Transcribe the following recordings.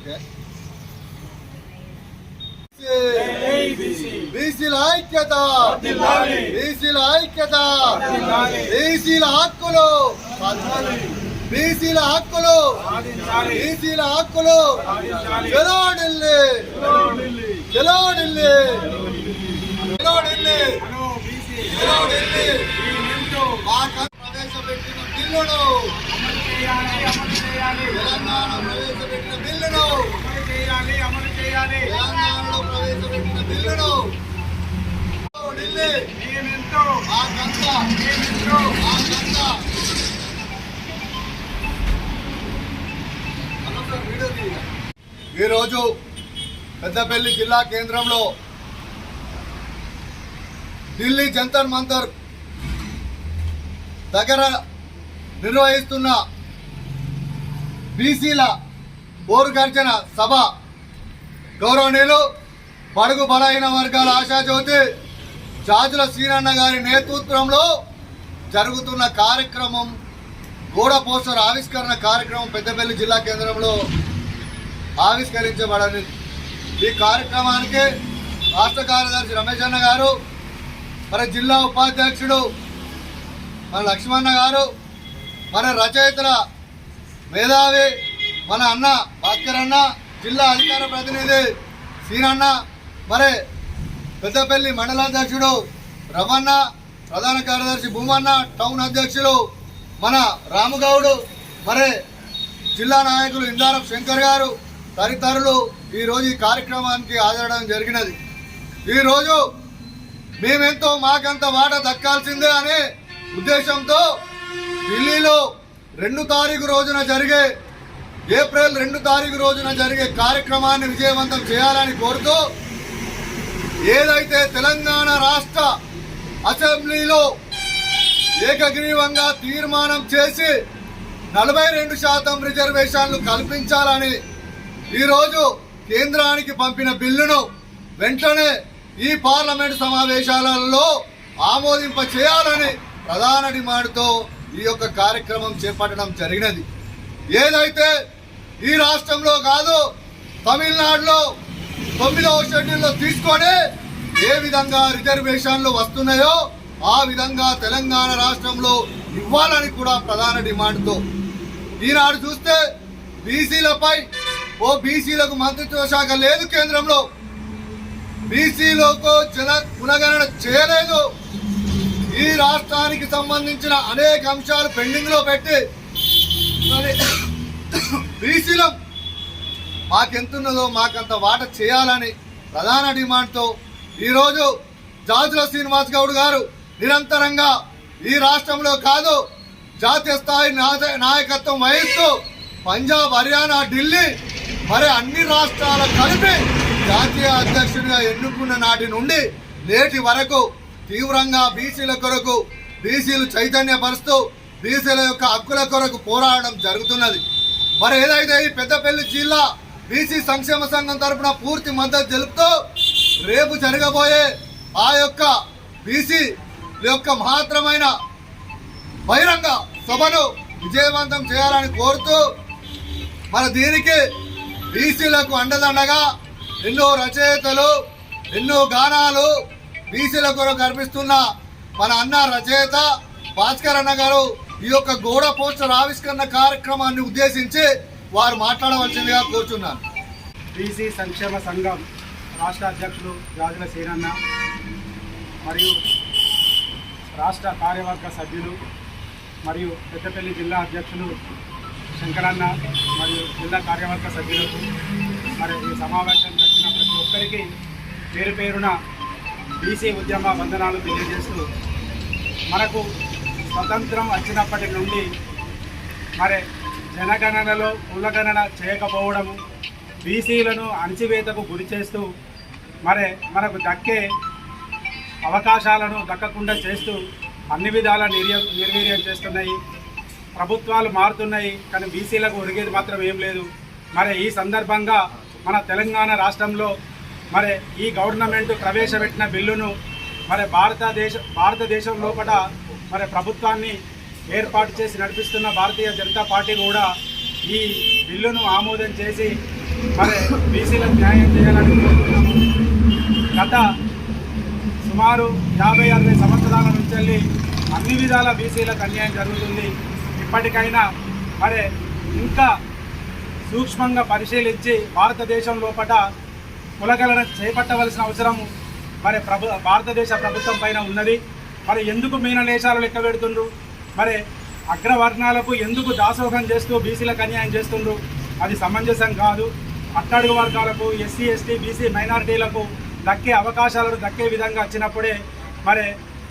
Okay. బీసీల ఐక్యత. బీసీల ఐక్యత. బీసీల హక్కులు. బీసీల హక్కులు. బీసీల హక్కులు. చలో ఢిల్లీ. చలో ఢిల్లీ. చలో ఢిల్లీ. చలో ఢిల్లీ. మా కన్ ప్రవేశపెట్టిన బిల్లును తెలంగాణ ప్రవేశపెట్టిన బిల్లును. తెలంగాణలో ప్రవేశపెట్టిన బిల్లును. ఢిల్లీ. మా కంత మా కంత ఈరోజు పెద్దపల్లి జిల్లా కేంద్రంలో ఢిల్లీ జంతర్ మంతర్ దగ్గర నిర్వహిస్తున్న బీసీల బోరుగర్జన సభ గౌరవనీయులు పడుగు బలహీన వర్గాల ఆశాజ్యోతి జాజుల శ్రీరన్న గారి నేతృత్వంలో జరుగుతున్న కార్యక్రమం గోడ పోస్టర్ ఆవిష్కరణ కార్యక్రమం పెద్దపల్లి జిల్లా కేంద్రంలో ఆవిష్కరించబడింది ఈ కార్యక్రమానికి రాష్ట్ర కార్యదర్శి రమేష్ అన్న గారు మన జిల్లా ఉపాధ్యక్షుడు మన లక్ష్మణ గారు మన రచయితల మేధావి మన అన్న భాస్కర్ అన్న జిల్లా అధికార ప్రతినిధి సీనన్న మరి పెద్దపల్లి మండలాధ్యక్షుడు రమణ ప్రధాన కార్యదర్శి భూమన్న టౌన్ అధ్యక్షులు మన రాముగౌడు మరి జిల్లా నాయకులు ఇందారం శంకర్ గారు తదితరులు ఈరోజు ఈ కార్యక్రమానికి హాజరడం జరిగినది. ఈరోజు మేమెంతో మాకంత వాట దక్కాల్సిందే అనే ఉద్దేశంతో ఢిల్లీలో రెండు తారీఖు రోజున జరిగే ఏప్రిల్ రెండు తారీఖు రోజున జరిగే కార్యక్రమాన్ని విజయవంతం చేయాలని కోరుతూ ఏదైతే తెలంగాణ రాష్ట్ర అసెంబ్లీలో ఏకగ్రీవంగా తీర్మానం చేసి నలభై రెండు శాతం రిజర్వేషన్లు కల్పించాలని ఈరోజు కేంద్రానికి పంపిన బిల్లును వెంటనే ఈ పార్లమెంట్ సమావేశాలలో ఆమోదింప చేయాలని ప్రధాన డిమాండ్తో ఈ యొక్క కార్యక్రమం చేపట్టడం జరిగినది. ఏదైతే ఈ రాష్ట్రంలో కాదు తమిళనాడులో తొమ్మిదవ షెడ్యూల్లో తీసుకొని ఏ విధంగా రిజర్వేషన్లు వస్తున్నాయో ఆ విధంగా తెలంగాణ రాష్ట్రంలో ఇవ్వాలని కూడా ప్రధాన డిమాండ్తో. ఈనాడు చూస్తే బీసీలపై ఓ బీసీలకు మంత్రిత్వ శాఖ లేదు కేంద్రంలో. బీసీలకు జన పునగణన చేయలేదు. ఈ రాష్ట్రానికి సంబంధించిన అనేక అంశాలు పెండింగ్లో పెట్టి మరి బీసీలం మాకెంతున్నదో మాకంత వాట చేయాలని ప్రధాన డిమాండ్తో ఈరోజు జాతుల శ్రీనివాస్ గౌడ్ గారు నిరంతరంగా ఈ రాష్ట్రంలో కాదు జాతీయ స్థాయి నాయ- నాయకత్వం వహిస్తూ పంజాబ్ హర్యానా ఢిల్లీ మరి అన్ని రాష్ట్రాల కలిపి జాతీయ అధ్యక్షుడిగా ఎన్నుకున్న నాటి నుండి నేటి వరకు తీవ్రంగా బీసీల కొరకు బీసీలు చైతన్యపరుస్తూ బీసీల యొక్క హక్కుల కొరకు పోరాడడం జరుగుతున్నది. మరి ఏదైతే ఈ పెద్దపల్లి జిల్లా బీసీ సంక్షేమ సంఘం తరఫున పూర్తి మద్దతు తెలుపుతూ రేపు జరగబోయే ఆ యొక్క బీసీ యొక్క మాత్రమైన బహిరంగ సభను విజయవంతం చేయాలని కోరుతూ మన దీనికి బీసీలకు అండదండగా ఎన్నో రచయితలు ఎన్నో గానాలు బీసీల కొరకు అర్పిస్తున్న మన అన్న రచయిత భాస్కర్ అన్న గారు ఈ యొక్క గోడ పోస్టర్ ఆవిష్కరణ కార్యక్రమాన్ని ఉద్దేశించి వారు మాట్లాడవలసిందిగా కోరుచున్నాను. బీసీ సంక్షేమ సంఘం రాష్ట్ర అధ్యక్షులు రాజుల సేనన్న మరియు రాష్ట్ర కార్యవర్గ సభ్యులు మరియు పెద్దపల్లి జిల్లా అధ్యక్షులు శంకరన్న మరియు జిల్లా కార్యవర్గ సభ్యులకు మరి ఈ సమావేశం వచ్చిన ప్రతి ఒక్కరికి పేరు పేరున బీసీ ఉద్యమ వందనాలు తెలియజేస్తూ మనకు స్వతంత్రం వచ్చినప్పటి నుండి మరి జనగణనలో కులగణన చేయకపోవడము బీసీలను అణచివేతకు గురి చేస్తూ మరి మనకు దక్కే అవకాశాలను దక్కకుండా చేస్తూ అన్ని విధాల నిర్య నిర్వీర్యం చేస్తున్నాయి. ప్రభుత్వాలు మారుతున్నాయి కానీ బీసీలకు ఒరిగేది మాత్రం ఏం లేదు. మరి ఈ సందర్భంగా మన తెలంగాణ రాష్ట్రంలో మరి ఈ గవర్నమెంట్ ప్రవేశపెట్టిన బిల్లును మరి భారతదేశ భారతదేశం లోపల మరి ప్రభుత్వాన్ని ఏర్పాటు చేసి నడిపిస్తున్న భారతీయ జనతా పార్టీ కూడా ఈ బిల్లును ఆమోదం చేసి మరి బీసీలకు న్యాయం చేయాలని కోరుతున్నాము. గత సుమారు యాభై అరవై సంవత్సరాల నుంచి అన్ని విధాల బీసీలకు అన్యాయం జరుగుతుంది. ఇప్పటికైనా మరి ఇంకా సూక్ష్మంగా పరిశీలించి భారతదేశం లోపల కులగలను చేపట్టవలసిన అవసరం మరి ప్రభు భారతదేశ ప్రభుత్వం పైన ఉన్నది. మరి ఎందుకు మీనలేశాలు లెక్క పెడుతుండ్రు? మరి అగ్రవర్ణాలకు ఎందుకు దాసోహం చేస్తూ బీసీలకు అన్యాయం చేస్తుండ్రు? అది సమంజసం కాదు. అట్టడుగు వర్గాలకు ఎస్సీ ఎస్టీ బీసీ మైనారిటీలకు దక్కే అవకాశాలను దక్కే విధంగా వచ్చినప్పుడే మరి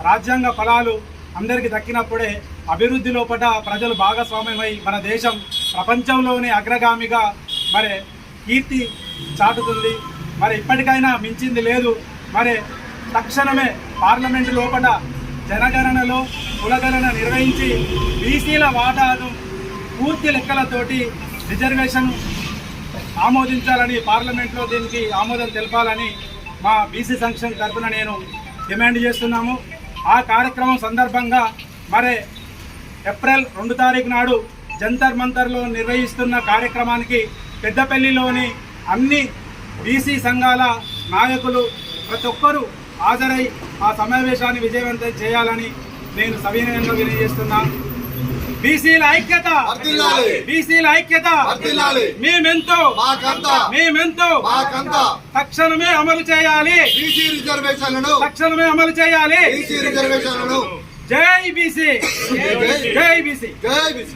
రాజ్యాంగ ఫలాలు అందరికీ దక్కినప్పుడే అభివృద్ధి లోపల ప్రజలు భాగస్వామ్యమై మన దేశం ప్రపంచంలోనే అగ్రగామిగా మరి కీర్తి చాటుతుంది. మరి ఇప్పటికైనా మించింది లేదు. మరి తక్షణమే పార్లమెంటు లోపల జనగణనలో కులగణన నిర్వహించి బీసీల వాటాను పూర్తి లెక్కలతోటి రిజర్వేషన్ ఆమోదించాలని పార్లమెంట్లో దీనికి ఆమోదం తెలపాలని మా బీసీ సంక్షేమ తరఫున నేను డిమాండ్ చేస్తున్నాము. ఆ కార్యక్రమం సందర్భంగా మరి ఏప్రిల్ రెండు తారీఖు నాడు జంతర్ మంతర్లో నిర్వహిస్తున్న కార్యక్రమానికి పెద్దపల్లిలోని అన్ని బీసీ సంఘాల నాయకులు ప్రతి ఒక్కరూ హాజరై ఆ సమావేశాన్ని విజయవంతం చేయాలని నేను సవినయంగా తెలియజేస్తున్నాను బీసీల ఐక్యత. బీసీల ఐక్యత. మేమెంతో మేమెంతో తక్షణమే అమలు చేయాలి. బీసీ రిజర్వేషన్లను. తక్షణమే అమలు చేయాలి. రిజర్వేషన్లను. జై బీసీ. జై బీసీ! జై బీసీ.